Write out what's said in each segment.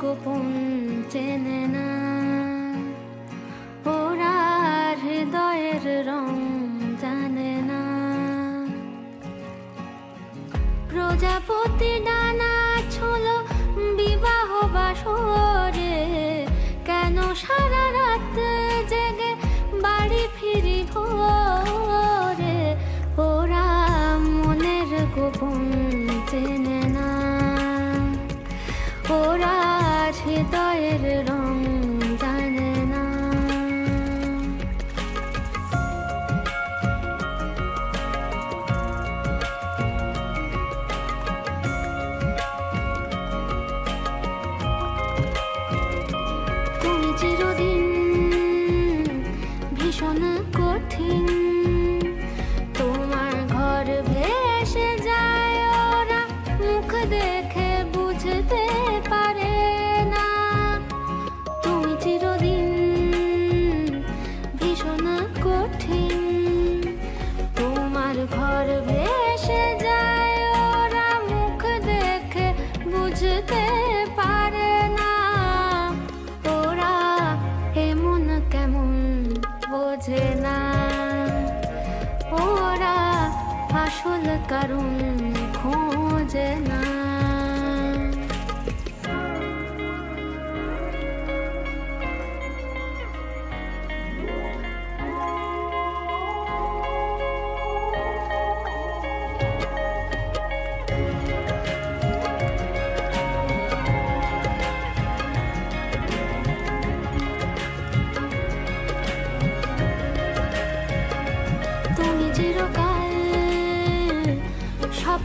গোপন চেনে না। ওরা হৃদয়ের রং জানে না। প্রজাপতি ডানা ছিল বিবাহ বাসরে, কেন সারা রাত জেগে বাড়ি ফিরি ভোরে? ওরা মনের গোপন চেনে ওরা হৃদয়ের রং জানে না। তুমি চিরদিন ভীষণ কঠিন। তোমার ঘর মুখ দেখে বুঝতে ভীষণ কঠিন। তোমার ঘর ভেসে যায়, ওরা মুখ দেখে বুঝতে পারে না। ওরা এমন কেমন বোঝে না। ওরা আসল কারণ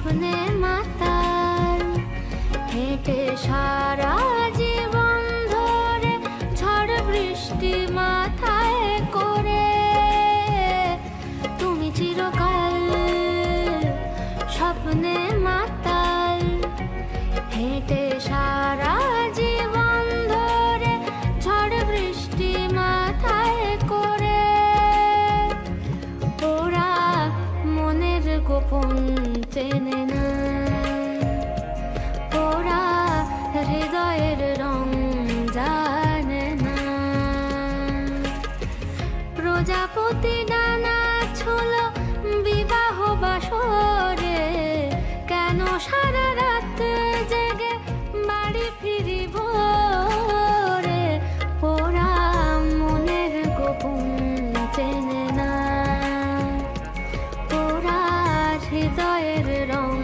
স্বপ্নে মাতাল। হেঁটে সারা জীবন বৃষ্টি মাথায় করে। তুমি চিরকাল স্বপ্নে মাতাল। হেঁটে সারা জীবন ধরে বৃষ্টি মাথায় করে। মনের গোপন চেনে প্রজাপতি ডানা ছল বিবাহ বাসরে। কেন সারা রাত জেগে বাড়ি ফিরিব রে? ওরা মনের গোপন চেনে না। ওরা হৃদয়ের রং